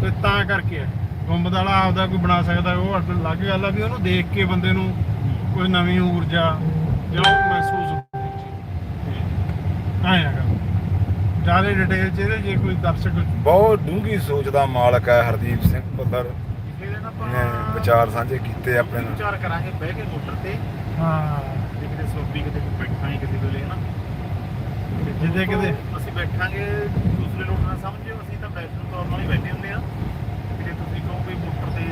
ਤੇ ਤਾਂ ਕਰਕੇ। ਗੁੰਬਦ ਵਾਲਾ ਆਪਦਾ ਕੋਈ ਬਣਾ ਸਕਦਾ ਉਹ ਅਲੱਗ ਗੱਲ ਆ ਵੀ ਉਹਨੂੰ ਦੇਖ ਕੇ ਬੰਦੇ ਨੂੰ ਕੋਈ ਨਵੀਂ ਊਰਜਾ ਜਾਂ ਉਹ ਮਹਿਸੂਸ ਹੁੰਦੀ ਆਏਗਾ ਜ਼ਿਆਦਾ ਡਿਟੇਲ ਚ ਇਹਦੇ ਜੇ ਕੋਈ ਦਰਸ਼ਕ ਬਹੁਤ ਡੂੰਘੀ ਸੋਚ ਦਾ ਮਾਲਕ ਹੈ ਹਰਦੀਪ ਸਿੰਘ ਆਪਾਂ ਨੇ ਵਿਚਾਰ ਸਾਂਝੇ ਕੀਤੇ ਆਪਣੇ ਨਾਲ। ਵਿਚਾਰ ਕਰਾਂਗੇ ਬਹਿ ਕੇ ਮੋਟਰ ਤੇ। ਹਾਂ। ਕਿਤੇ ਸੋਪੀ ਕਿਤੇ ਬੈਠਾ ਹੀ ਕਿਸੇ ਵੇਲੇ ਹਨਾ ਤੇ ਜਿੱਦੇ ਕਿਤੇ- ਅਸੀਂ ਬੈਠਾਂਗੇ ਦੂਸਰੇ ਲੋਕ ਨਾ ਸਮਝਿਓ ਅਸੀਂ ਤਾਂ ਵੈਸ਼ਨੂ ਤੌਰ ਨਾਲ ਹੀ ਬੈਠੇ ਹੁੰਦੇ ਆ ਜੇ ਤੁਸੀਂ ਕਹੋ ਵੀ ਮੋਟਰ ਤੇ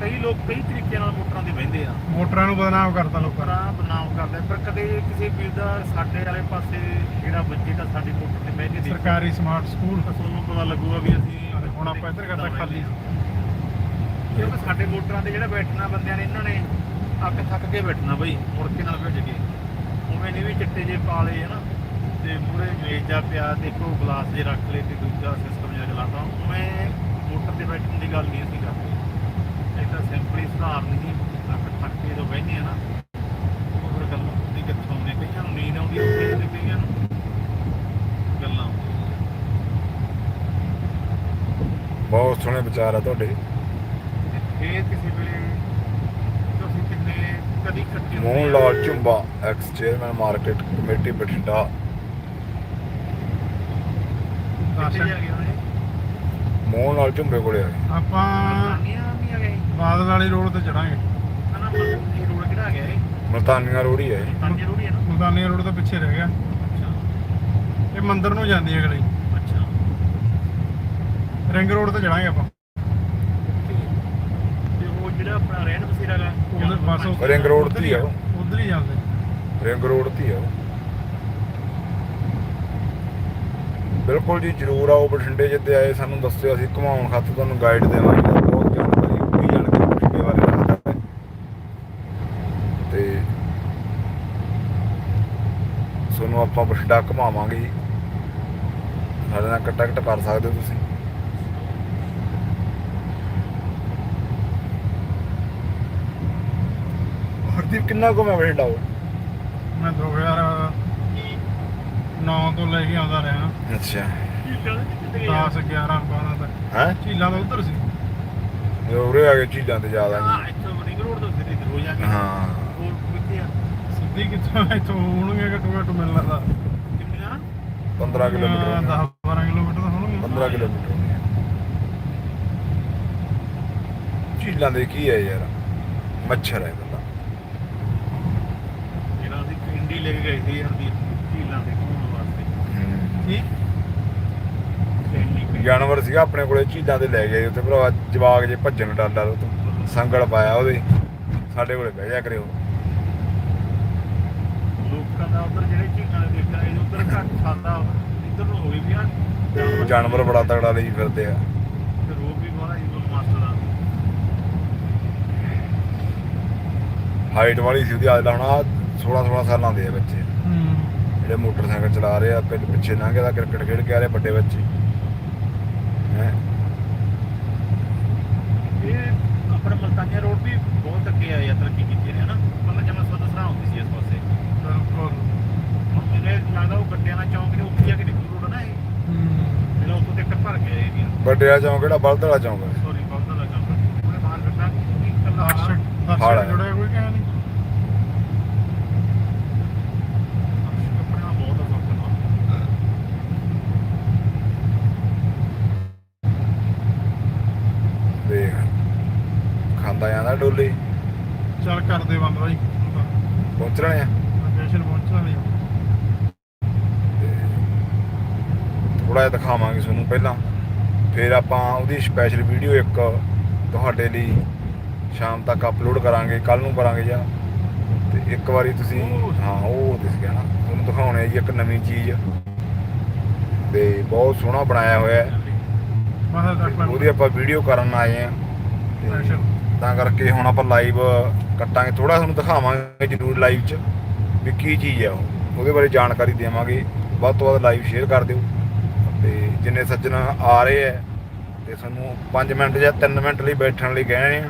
ਕਈ ਲੋਕ ਕਈ ਤਰੀਕੇ ਨਾਲ ਮੋਟਰਾਂ ਤੇ ਬਹਿੰਦੇ ਆ। ਮੋਟਰਾਂ ਨੂੰ ਬਦਨਾਮ ਕਰਤਾ ਲੋਕਾਂ ਨੇ। ਮੋਟਰਾਂ ਬਦਨਾਮ ਕਰਦੇ ਆ, ਪਰ ਕਦੇ ਕਿਸੇ ਵੀਰ ਦਾ ਸਾਡੇ ਵਾਲੇ ਪਾਸੇ ਜਿਹੜਾ ਬੱਚੇ ਤਾਂ ਸਾਡੀ ਮੋਟਰ ਤੇ ਬਹਿ ਕੇ ਦੇਖੋ। ਸਰਕਾਰੀ ਸਮਾਰਟ ਸਕੂਲ ਤੁਹਾਨੂੰ ਪਤਾ ਲੱਗੂਗਾ ਵੀ ਅਸੀਂ ਹੁਣ ਆਪਾਂ ਇੱਧਰ ਕਰਦਾ ਖਾਲੀ। ਕਿਉਂਕਿ ਸਾਡੇ ਮੋਟਰਾਂ ਤੇ ਜਿਹੜਾ ਬੈਠਣਾ ਬੰਦਿਆਂ ਨੇ ਇਹਨਾਂ ਨੇ ਅੱਕ ਥੱਕ ਕੇ ਬੈਠਣਾ ਬਈ ਮੁੜ ਕੇ ਨਾਲ ਭੱਜ ਕੇ। ਉਵੇਂ ਨਹੀਂ ਵੀ ਚਿੱਟੇ ਜੇ ਪਾ ਲਏ ਹਨਾ। ਤੇ ਮੂਰੇ ਮੇਜਾ ਪਿਆ ਦੇਖੋ ਗਲਾਸ ਜੇ ਰੱਖ ਲਏ ਤੇ ਦੂਜਾ ਸਿਸਟਮ ਜਿਹਾ ਚਲਾਤਾ। ਉਵੇਂ ਮੋਟਰ ਤੇ ਬੈਠਣ ਦੀ ਗੱਲ ਨਹੀਂ ਅਸੀਂ ਕਰਦੇ। ਇਹ ਤਾਂ ਸਿੰਪਲੀ ਸੁਧਾਰ ਨਹੀਂ ਅੱਕ ਥੱਕ ਕੇ ਜਦੋਂ ਬਹਿੰਦੇ ਆ ਨਾ ਹੋਰ ਗੱਲਾਂ ਦੀ ਕਿੱਥੋਂ ਨੇ ਕਈਆਂ ਨੂੰ ਨੀਂਦ ਆਉਂਦੀ ਉੱਥੇ ਤੇ ਕਈਆਂ ਨੂੰ ਗੱਲਾਂ ਬਹੁਤ ਸੋਹਣੇ ਵਿਚਾਰ ਆ ਤੁਹਾਡੇ। ਫੇਰ ਕਿਸੇ ਵੇਲੇ ਤੁਸੀਂ ਕਿੰਨੇ ਕਦੀ ਇਕੱਠੇ Mohan. Lal Jhumba ex chairman market committee Bathinda. ਜਾ ਗਏ ਉਹਨੇ ਮੋਹਨ ਲਾਲ ਝੁੰਬੇ ਕੋਲੇ ਆਪਾਂ ਆ। ਗਏ ਬਾਦਲ ਵਾਲੀ ਰੋਡ ਤੇ ਚੜਾਂਗੇ। ਇਹ ਰੋਡ ਗਿਆ ਇਹ। ਮਲਤਾਨੀਆਂ ਹੈ ਹੈ ਰੋਡ ਤੋਂ ਪਿੱਛੇ ਰਹਿ ਗਿਆ। ਅੱਛਾ। ਇਹ ਮੰਦਿਰ ਨੂੰ ਜਾਂਦੀ ਹੈ ਗਲੀ ਅੱਛਾ। ਰਿੰਗ ਰੋਡ ਤੇ ਚੜਾਂਗੇ ਆਪਾਂ। ਤੇ ਉਹ ਜਿਹੜਾ ਆਪਣਾ ਰਹਿਣ ਬਸੇਰਾ ਗਾ। ਉਹਦੇ ਬਸ ਉਹ- ਰਿੰਗ ਰੋਡ ਤੇ ਹੀ ਆ ਉਹ। ਉੱਧਰ ਹੀ ਜਾਂਦੇ। ਰਿੰਗ ਰੋਡ ਤੇ ਹੀ ਆ ਉਹ। ਬਿਲਕੁਲ ਜੀ, ਜਰੂਰ ਆਓ, ਬਠਿੰਡੇ ਜਿੱਤੇ ਆਏ, ਸਾਨੂੰ ਦੱਸਿਓ, ਅਸੀਂ ਘੁਮਾਉਣ ਖਾਤਰ ਤੁਹਾਨੂੰ ਗਾਈਡ ਦੇਵਾਂਗੇ, ਬਹੁਤ ਜਾਣਕਾਰੀ ਕੀ ਜਾਣਕਾਰੀ ਬਠਿੰਡੇ ਬਾਰੇ ਰੱਖਦਾ ਹੈ। ਤੇ ਤੁਹਾਨੂੰ ਆਪਾਂ ਬਠਿੰਡਾ ਘੁਮਾਵਾਂਗੇ ਜੀ। ਸਾਡੇ ਨਾਲ ਕੰਟੈਕਟ ਕਰ ਸਕਦੇ ਹੋ ਤੁਸੀਂ। ਹਰਦੀਪ, ਕਿੰਨਾ ਘੁੰਮਿਆ ਬਠਿੰਡਾ ਉਹ? ਮੈਂ 2009 ਤੋਂ ਲੈ ਕੇ ਆਉਂਦਾ ਰਿਹਾ। ਅੱਛਾ। 10 11 12 ਤੱਕ। ਹੈ? ਝੀਲਾਂ ਦਾ ਉੱਧਰ ਸੀ। ਉਰੇ ਆ ਕੇ ਚੀਜ਼ਾਂ ਤੇ ਜ਼ਿਆਦਾ ਹਾਂ ਨਹੀਂ ਇੱਥੋਂ ਰਿੰਗ ਰੋਡ ਤੋਂ ਸਿੱਧੇ ਇੱਧਰ ਹੋ ਜਾਂਗੇ ਹਾਂ। ਹੋਰ ਕਿੱਥੇ ਆ? ਸਿੱਧੀ ਕਿੱਥੋਂ ਇੱਥੋਂ ਹੋਣਗੇ ਘੱਟੋ ਘੱਟ ਮੈਨੂੰ ਲੱਗਦਾ। ਕਿੰਨੀਆਂ? 15 ਕਿਲੋਮੀਟਰ 10 12 ਕਿਲੋਮੀਟਰ ਤਾਂ ਹੋਣਗੇ 15 ਕਿਲੋਮੀਟਰ ਹੋਣੇ ਆ। ਝੀਲਾਂ ਦੇ ਕੀ ਹੈ ਯਾਰ? ਮੱਛਰ ਹੈ ਬੰਦਾ। ਜਿਹੜਾ ਅਸੀਂ ਪਿੰਡੀ ਲੈ ਕੇ ਗਏ ਸੀ ਦੇ ਵਾਸਤੇ ਜਾਨਵਰ ਸੀਗਾ ਆਪਣੇ ਕੋਲੇ ਝੀਲਾਂ ਤੇ ਲੈ ਗਏ ਉੱਥੇ ਭਰਾਵਾ ਜਵਾਗ ਜੇ ਭੱਜਣ ਡਾਲਾ ਉਹ ਤੋਂ ਸੰਗਲ ਪਾਇਆ ਉਹਦੇ ਸਾਡੇ ਕੋਲੇ ਬਹਿ ਜਾ ਕਰਿਓ। ਲੋਕਾਂ ਦਾ ਉੱਧਰ ਜਿਹੜੇ ਝੀਲਾਂ ਦੇ ਦੇਖਿਆ ਉੱਧਰ ਘੱਟ ਖਾਂਦਾ ਇੱਧਰ ਨੂੰ ਹੋਈ ਵੀ ਆ। ਜਾਨਵਰ ਬੜਾ ਤਗੜਾ ਲਈ ਫਿਰਦੇ ਆ। ਤੇ ਰੋਗ ਵੀ ਬੜਾ ਹੀ ਮਾਸਟਰ ਆ ਹਾਈਟ ਵਾਲੀ ਸੀ ਉਹਦੀ ਅੱਜ ਲਾਉਣਾ 16 16 ਸਾਲਾਂ ਦੇ ਬੱਚੇ। ਜਿਹੜੇ ਮੋਟਰਸਾਈਕਲ ਚਲਾ ਰਹੇ ਆ ਪਹਿਲੇ ਪਿੱਛੇ ਲੰਘੇ ਦਾ ਕ੍ਰਿਕਟ ਖੇਡ ਕੇ ਆ ਰਹੇ ਵੱਡੇ ਬੱਚੇ ਹੈ। ਇਹ ਆਪਣੇ ਮਲਤਾਨੀਆ ਰੋਡ ਵੀ ਬਹੁਤ ਅੱਗੇ ਆ ਤਰੱਕੀ ਕੀਤੀ ਹੈ ਨਾ ਮਤਲਬ ਜਿਵੇਂ ਸੋਦਾ ਸਰਾ ਹੁੰਦੀ ਸੀ ਇਸ ਪਾਸੇ। ਹੁਣ ਮੈਨੂੰ ਲੱਗਦਾ ਉਹ ਗੱਡਿਆਂ ਦਾ ਚੌਂਕ ਨੇ ਉੱਥੇ ਜਾ ਕੇ ਨਿਕਲ ਰੋਡ ਨਾ ਇਹ। ਜਿਹੜਾ ਉੱਥੋਂ ਤੱਕ ਭਰ ਗਿਆ ਇਹ ਵੀ ਵੱਡੇ ਆ ਚੌਂਕ ਕਿਹੜਾ? ਬਲਦ ਵਾਲਾ ਚੌਂਕ ਹੈ ਸੌਰੀ ਬਹੁਤ ਦਾ ਚੌਂਕ। ਉਹਨੇ ਮਾਰ ਕੱਟਾ ਇਕੱਲਾ ਦਰਸ਼ਕ ਹਾਲ ਹੈ। ਦਰਸ਼ਕ ਜੁੜਿਆ ਕੋਈ ਕਹਿ ਨਹੀਂ ਕੱਪੜੇ ਨਾਲ ਬਹੁਤ ਅਸਰ ਦੇਖ ਖਾਂਦਾ ਜਾਂਦਾ ਡੋਲੇ। ਚੱਲ ਕਰਦੇ ਬੰਦ ਬਾਈ। ਪਹੁੰਚ ਰਹੇ ਆ। ਲੋਕੇਸ਼ਨ ਪਹੁੰਚਣਾ ਨਹੀਂ। ਥੋੜਾ ਜਿਹਾ ਦਿਖਾਵਾਂਗੇ ਤੁਹਾਨੂੰ ਪਹਿਲਾਂ। ਫਿਰ ਆਪਾਂ ਉਹਦੀ ਸਪੈਸ਼ਲ ਵੀਡੀਓ ਇੱਕ ਤੁਹਾਡੇ ਲਈ ਸ਼ਾਮ ਤੱਕ ਅਪਲੋਡ ਕਰਾਂਗੇ ਕੱਲ ਨੂੰ ਕਰਾਂਗੇ ਜਾਂ ਤੇ ਇੱਕ ਵਾਰੀ ਤੁਸੀਂ ਹਾਂ ਉਹ ਦਿਸ ਗਿਆ ਨਾ। ਤੁਹਾਨੂੰ ਦਿਖਾਉਣੇ ਜੀ ਇੱਕ ਨਵੀਂ ਚੀਜ਼। ਤੇ ਬਹੁਤ ਸੋਹਣਾ ਬਣਾਇਆ ਹੋਇਆ ਹੈ। ਉਹਦੀ ਆਪਾਂ ਵੀਡੀਓ ਕਰਨ ਆਏ ਆ. ਤਾਂ ਕਰਕੇ ਹੁਣ ਆਪਾਂ ਲਾਈਵ ਕੱਟਾਂਗੇ ਥੋੜਾ ਤੁਹਾਨੂੰ ਦਿਖਾਵਾਂਗੇ ਜਰੂਰ ਲਾਈਵ 'ਚ ਵੀ ਕੀ ਚੀਜ਼ ਹੈ ਉਹ। ਉਹਦੇ ਬਾਰੇ ਜਾਣਕਾਰੀ ਦੇਵਾਂਗੇ। ਵੱਧ ਤੋਂ ਵੱਧ ਲਾਈਵ ਸ਼ੇਅਰ ਕਰ ਦਿਓ। ਤੇ ਜਿੰਨੇ ਸੱਜਣ ਆ ਰਹੇ ਆ, ਤੇ ਸਾਨੂੰ 5 ਮਿੰਟ ਜਾਂ 3 ਮਿੰਟ ਲਈ ਬੈਠਣ ਲਈ ਕਹਿ ਰਹੇ ਆ।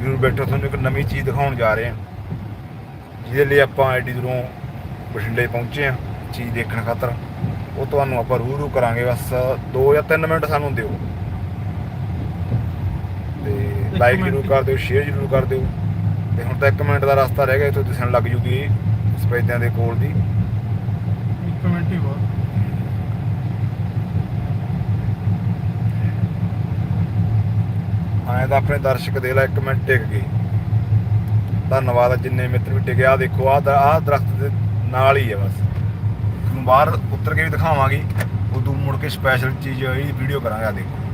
ਜਰੂਰ ਬੈਠੋ, ਤੁਹਾਨੂੰ ਇੱਕ ਨਵੀਂ ਚੀਜ਼ ਦਿਖਾਉਣ ਜਾ ਰਹੇ ਆ। ਜਿਹਦੇ ਲਈ ਆਪਾਂ ਐਡੀ ਦੂਰੋਂ ਬਠਿੰਡੇ ਪਹੁੰਚੇ ਆ, ਚੀਜ਼ ਦੇਖਣ ਖਾਤਰ। ਉਹ ਤੁਹਾਨੂੰ ਆਪਾਂ ਰੂ ਰੂ ਕਰਾਂਗੇ, ਬਸ 2 ਜਾਂ 3 ਮਿੰਟ ਸਾਨੂੰ ਦਿਓ। ਲਾਈਕ। ਜਰੂਰ ਕਰ ਦਿਓ ਸ਼ੇਅਰ ਜਰੂਰ ਕਰ ਦਿਓ। ਤੇ ਹੁਣ ਤਾਂ 1 ਮਿੰਟ ਦਾ ਰਸਤਾ ਰਹਿ ਗਿਆ ਇੱਥੋਂ ਦਿਸਣ ਲੱਗ ਜੂਗੀ ਸਪੈਦਿਆਂ ਦੇ ਕੋਲ ਦੀ। ਇੱਕ ਮਿੰਟ ਹੀ ਬਹੁਤ। ਆਏ ਤਾਂ ਆਪਣੇ ਦਰਸ਼ਕ ਦੇ ਲਾ 1 ਮਿੰਟ ਟਿਕ ਗਏ। ਧੰਨਵਾਦ ਜਿੰਨੇ ਮਿੱਤਰ ਵੀ ਟਿਕੇ। ਆ ਦੇਖੋ ਆ ਆ ਦਰਖਤ ਦੇ ਨਾਲ ਹੀ ਹੈ ਬਸ। ਤੁਹਾਨੂੰ ਬਾਹਰ ਉੱਤਰ ਕੇ ਵੀ ਦਿਖਾਵਾਂਗੇ। ਉਦੋਂ ਮੁੜ ਕੇ ਸਪੈਸ਼ਲ ਚੀਜ਼ ਇਹ ਵੀਡੀਓ ਕਰਾਂਗੇ ਆ ਦੇਖੋ।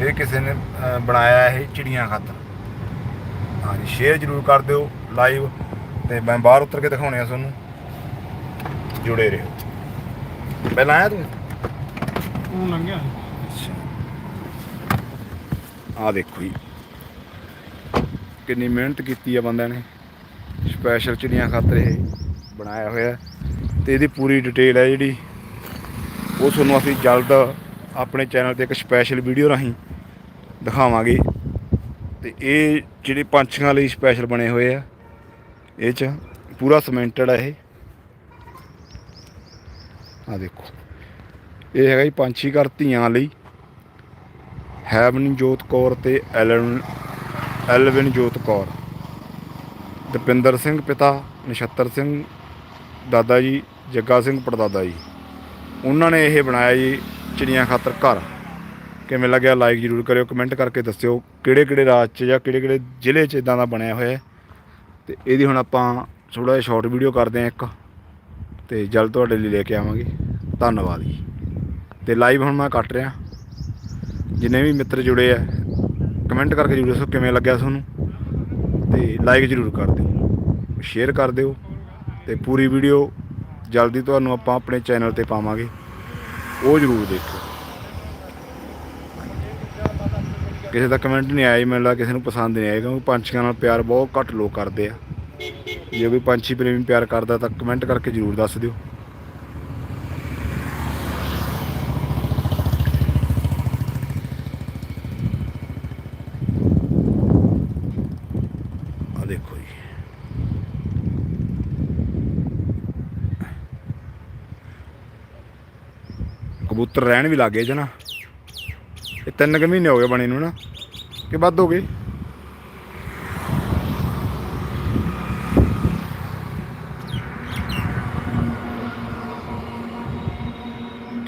ਇਹ ਕਿਸੇ ਨੇ ਬਣਾਇਆ ਇਹ ਚਿੜੀਆਂ ਖਾਤਰ। ਹਾਂਜੀ ਸ਼ੇਅਰ ਜਰੂਰ ਕਰ ਦਿਓ ਲਾਈਵ ਤੇ ਮੈਂ ਬਾਹਰ ਉੱਤਰ ਕੇ ਦਿਖਾਉਣੇ ਆ ਤੁਹਾਨੂੰ। ਜੁੜੇ ਰਹੋ। ਪਹਿਲਾਂ ਆਇਆ ਤੂੰ? ਉਹ ਲੰਘਿਆ। ਆ ਦੇਖੋ ਜੀ। ਕਿੰਨੀ ਮਿਹਨਤ ਕੀਤੀ ਆ ਬੰਦਿਆਂ ਨੇ। ਸਪੈਸ਼ਲ ਚਿੜੀਆਂ ਖਾਤਰ ਇਹ ਬਣਾਇਆ ਹੋਇਆ। ਤੇ ਇਹਦੀ ਪੂਰੀ ਡਿਟੇਲ ਹੈ ਜਿਹੜੀ। ਉਹ ਤੁਹਾਨੂੰ ਅਸੀਂ ਜਲਦ ਆਪਣੇ ਚੈਨਲ ਤੇ ਇੱਕ ਸਪੈਸ਼ਲ ਵੀਡੀਓ ਰਾਹੀਂ ਦਿਖਾਵਾਂਗੇ। ਤੇ ਇਹ ਜਿਹੜੇ ਪੰਛੀਆਂ ਲਈ ਸਪੈਸ਼ਲ ਬਣੇ ਹੋਏ ਆ, ਇਹ ਚ ਪੂਰਾ ਸਿਮੈਂਟਡ ਆ ਇਹ। ਆ ਦੇਖੋ। ਇਹ ਹੈਗਾ ਜੀ ਪੰਛੀ ਘਰ ਧੀਆਂ ਲਈ। ਹੈਵਨਜੋਤ ਕੌਰ ਤੇ ਐਲਨ, ਐਲਵਿਨਜੋਤ ਕੌਰ। ਦਪਿੰਦਰ ਸਿੰਘ ਪਿਤਾ, ਨਛੱਤਰ ਸਿੰਘ, ਦਾਦਾ ਜੀ, ਜੱਗਾ ਸਿੰਘ ਪੜਦਾਦਾ ਜੀ। ਉਹਨਾਂ ਨੇ ਇਹ ਬਣਾਇਆ ਜੀ ਚਿੜੀਆਂ ਖਾਤਰ ਘਰ। ਕਿਵੇਂ ਲੱਗਿਆ ਲਾਈਕ ਜਰੂਰ ਕਰਿਓ ਕਮੈਂਟ ਕਰਕੇ ਦੱਸਿਓ ਕਿਹੜੇ ਕਿਹੜੇ ਰਾਜ 'ਚ ਜਾਂ ਕਿਹੜੇ ਕਿਹੜੇ ਜ਼ਿਲ੍ਹੇ 'ਚ ਇਦਾਂ ਦਾ ਬਣਿਆ ਹੋਇਆ ਹੈ। ਤੇ ਇਹਦੀ ਹੁਣ ਆਪਾਂ ਥੋੜਾ ਜਿਹਾ ਸ਼ਾਰਟ ਵੀਡੀਓ ਕਰਦੇ ਹਾਂ ਇੱਕ, ਤੇ ਜਲਦ ਤੁਹਾਡੇ ਲਈ ਲੈ ਕੇ ਆਵਾਂਗੇ। ਧੰਨਵਾਦ ਜੀ। ਤੇ ਲਾਈਵ ਹੁਣ ਮੈਂ ਕੱਟ ਰਿਹਾ। ਜਿੰਨੇ ਵੀ ਮਿੱਤਰ ਜੁੜੇ ਆ ਕਮੈਂਟ ਕਰਕੇ ਜਰੂਰ ਦੱਸੋ ਕਿਵੇਂ ਲੱਗਿਆ ਤੁਹਾਨੂੰ। ਤੇ ਲਾਈਕ ਜਰੂਰ ਕਰ ਦਿਓ ਸ਼ੇਅਰ ਕਰ ਦਿਓ। ਤੇ ਪੂਰੀ ਵੀਡੀਓ ਜਲਦੀ ਤੁਹਾਨੂੰ ਆਪਾਂ ਆਪਣੇ ਚੈਨਲ ਤੇ ਪਾਵਾਂਗੇ। ਉਹ ਜਰੂਰ ਦੇਖੋ ਕਿਸੇ ਦਾ ਕਮੈਂਟ ਨਹੀਂ ਆਇਆ ਜੀ, ਮੈਨੂੰ ਲੱਗਦਾ ਕਿਸੇ ਨੂੰ ਪਸੰਦ ਨਹੀਂ ਆਇਆ ਕਿਉਂਕਿ ਪੰਛੀਆਂ ਨਾਲ ਪਿਆਰ ਬਹੁਤ ਘੱਟ ਲੋਕ ਕਰਦੇ ਆ। ਜੇ ਕੋਈ ਪੰਛੀ ਪ੍ਰੇਮੀ ਪਿਆਰ ਕਰਦਾ ਤਾਂ ਕਮੈਂਟ ਕਰਕੇ ਜਰੂਰ ਦੱਸ ਦਿਓ। ਆ ਦੇਖੋ ਜੀ। ਕਬੂਤਰ ਰਹਿਣ ਵੀ ਲੱਗੇ ਜਨਾ। ਇਹ ਤਿੰਨ ਕੁ ਮਹੀਨੇ ਹੋ ਗਏ ਬਣੇ ਨੂੰ ਨਾ। ਕਿ ਵੱਧ ਹੋ ਗਏ?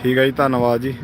ਠੀਕ ਹੈ ਜੀ, ਧੰਨਵਾਦ ਜੀ।